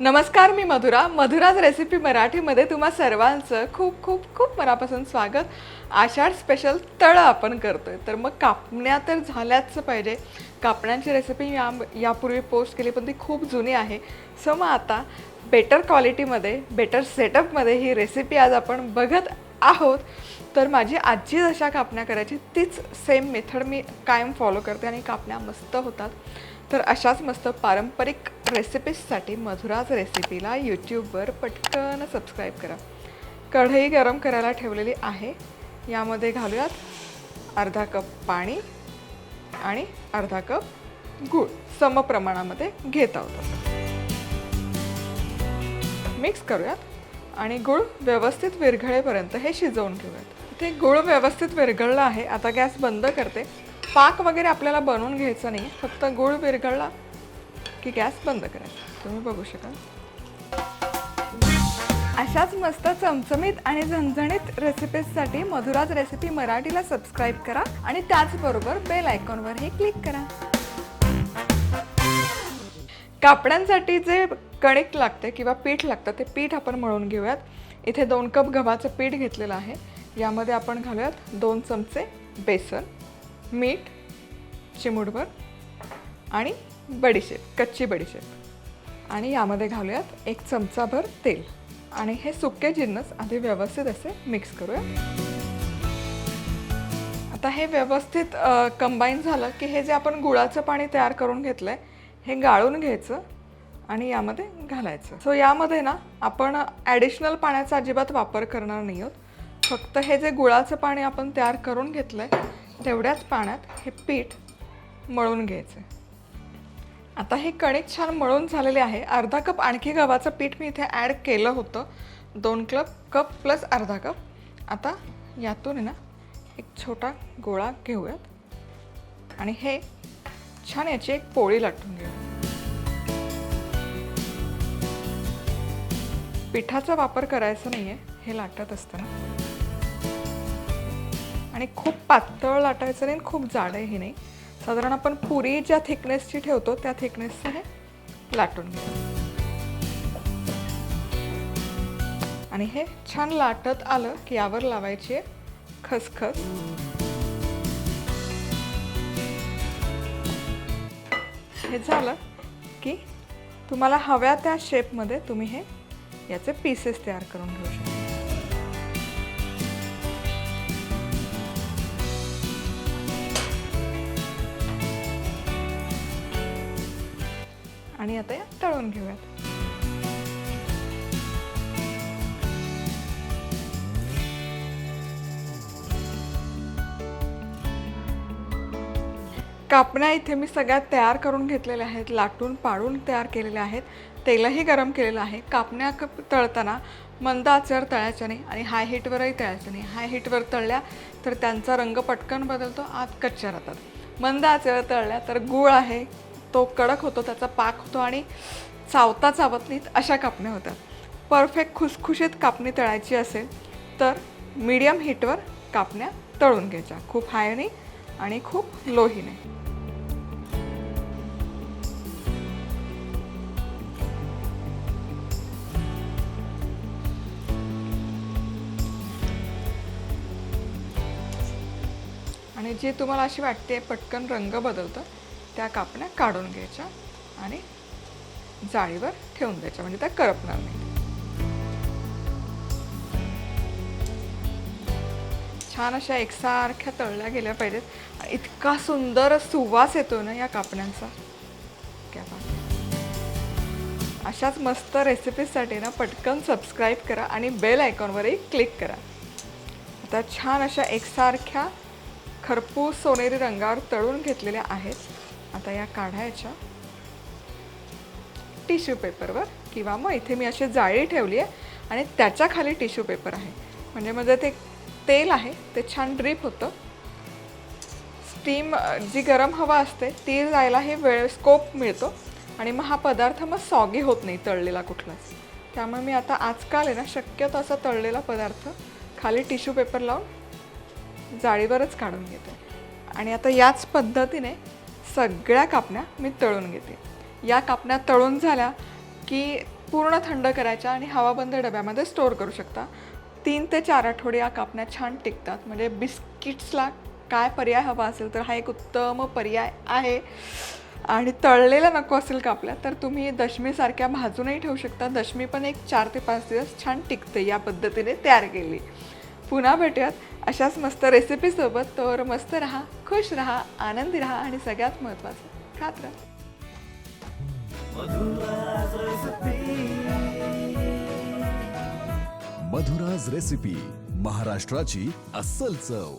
नमस्कार मी मधुरा. मधुराज रेसिपी मराठीमध्ये तुम्हा सर्वांचं खूप खूप खूप मनापासून स्वागत. आषाढ स्पेशल तळं आपण करतो आहे तर मग कापण्या तर झाल्याच पाहिजे. कापण्यांची रेसिपी या यापूर्वी पोस्ट केली पण ती खूप जुनी आहे. सो मग आता बेटर क्वालिटीमध्ये बेटर सेटअपमध्ये ही रेसिपी आज आपण बघत आहोत. तर माझी आजी जशा कापण्या करायची तीच सेम मेथड मी कायम फॉलो करते आणि कापण्या मस्त होतात. तर अशाच मस्त पारंपरिक रेसिपीजसाठी मधुराज रेसिपीला यूट्यूबवर पटकन सबस्क्राईब करा. कढई गरम करायला ठेवलेली आहे. यामध्ये घालूयात अर्धा कप पाणी आणि अर्धा कप गूळ. समप्रमाणामध्ये घेत आहोत मिक्स करूयात आणि गूळ व्यवस्थित विरघळेपर्यंत हे शिजवून घेऊयात ते गूळ व्यवस्थित विरघळलं आहे. आता गॅस बंद करते. पाक वगैरे आपल्याला बनवून घ्यायचं नाही फक्त गूळ विरघळला की गॅस बंद करायचा. तुम्ही बघू शकाल. अशाच मस्त चमचमीत आणि झणझणीत रेसिपीजसाठी मधुराज रेसिपी मराठीला सबस्क्राईब करा आणि त्याचबरोबर बेल आयकॉनवरही क्लिक करा. कापड्यांसाठी जे कणिक लागते किंवा पीठ लागतं ते पीठ आपण मळून घेऊयात. इथे दोन कप गव्हाचं पीठ घेतलेलं आहे. यामध्ये आपण घालूयात दोन चमचे बेसन. मीठ चिमूटभर आणि बडीशेप कच्ची बडीशेप. आणि यामध्ये घालूयात एक चमचाभर तेल. आणि हे सुके जिन्नस आधी व्यवस्थित असे मिक्स करूया. आता हे व्यवस्थित कंबाईन झालं की हे जे आपण गुळाचं पाणी तयार करून घेतलं आहे हे गाळून घ्यायचं आणि यामध्ये घालायचं. सो यामध्ये ना आपण ॲडिशनल पाण्याचा अजिबात वापर करणार नाही आहोत. फक्त हे जे गुळाचं पाणी आपण तयार करून घेतलं आहे तेवढ्याच पाण्यात हे पीठ मळून घ्यायचं. आता हे कणिक छान मळून झालेले आहे. अर्धा कप आणखी गव्हाचं पीठ मी इथे ॲड केलं होतं. दोन क्लब कप प्लस अर्धा कप. आता यातून आहे ना एक छोटा गोळा घेऊयात. आणि हे छान याची एक पोळी लाटून घेऊया पिठाचा वापर करायचा नाही आहे हे लाटत असताना. आणि खूप पातळ लाटायचं नाही आणि खूप हे नाही. साधारण आपण पुरी ज्या थिकनेसची ठेवतो त्या थिकनेसचं हे लाटून घ्या आणि हे छान लाटत आलं की यावर लावायची आहे खसखस. हे झालं की तुम्हाला हव्या त्या शेपमध्ये तुम्ही हे याचे पीसेस तयार करून घेऊ शकता. आणि आता या तळून घेऊयात. कापण्या इथे मी सगळ्यात तयार करून घेतलेल्या आहेत लाटून पाडून तयार केलेल्या आहेत. तेलही गरम केलेलं आहे. कापण्या क- तळताना मंद आचेवर तळायच्या नाही आणि हाय हीटवरही तळायचं नाही. हाय हीटवर तळल्या तर त्यांचा रंग पटकन बदलतो आत कच्च्या राहतात. मंद आचेवर तळल्या तर गूळ आहे तो कडक होतो त्याचा पाक होतो आणि चावता चावत नाहीत अशा कापण्या होतात परफेक्ट खुसखुशीत कापणी तळायची असेल तर मीडियम हीटवर कापण्या तळून घ्यायच्या. खूप हायने आणि खूप लोहीने आणि जे तुम्हाला अशी वाटते पटकन रंग बदलतं त्या कापण्या काढून घ्यायच्या आणि जाळीवर ठेवून द्यायच्या. म्हणजे त्या करपणार नाही छान अशा एकसारख्या तळल्या गेल्या पाहिजेत. इतका सुंदर सुवास येतो ना या कापण्यांचा. अशाच मस्त रेसिपीजसाठी ना पटकन सबस्क्राईब करा आणि बेल आयकॉनवरही क्लिक करा. आता छान अशा एकसारख्या खरपूस सोनेरी रंगावर तळून घेतलेल्या आहेत. आता या काढायच्या. टिश्यू पेपरवर किंवा मग इथे मी अशी जाळी ठेवली आहे आणि त्याच्याखाली टिश्यू पेपर आहे. म्हणजे माझं ते तेल आहे ते छान ड्रीप होतं. स्टीम जी गरम हवा असते ती जायला हे वेळ स्कोप मिळतो. आणि मग हा पदार्थ मग सॉगी होत नाही तळलेला कुठलाच. त्यामुळे मी आता आजकाल आहे ना शक्यतो असा तळलेला पदार्थ खाली टिश्यू पेपर लावून जाळीवरच काढून घेते. आणि आता याच पद्धतीने सगळ्या कापण्या मी तळून घेते. या कापण्या तळून झाल्या की पूर्ण थंड करायच्या आणि हवाबंद डब्यामध्ये स्टोअर करू शकता. तीन ते चार आठवडे या कापण्या छान टिकतात. म्हणजे बिस्किट्सला काय पर्याय हवा असेल तर हा एक उत्तम पर्याय आहे. आणि तळलेलं नको असेल कापल्या तर तुम्ही दशमीसारख्या भाजूनही ठेवू शकता. दशमी पण एक चार ते पाच दिवस छान टिकते या पद्धतीने तयार केली. पुन्हा भेटूयात. अशाच मस्त रेसिपीसोबत तर मस्त राहा खुश राहा आनंदी राहा आणि सगळ्यात महत्त्वाचं खात राहा. मधुराज रेसिपी महाराष्ट्राची अस्सल चव.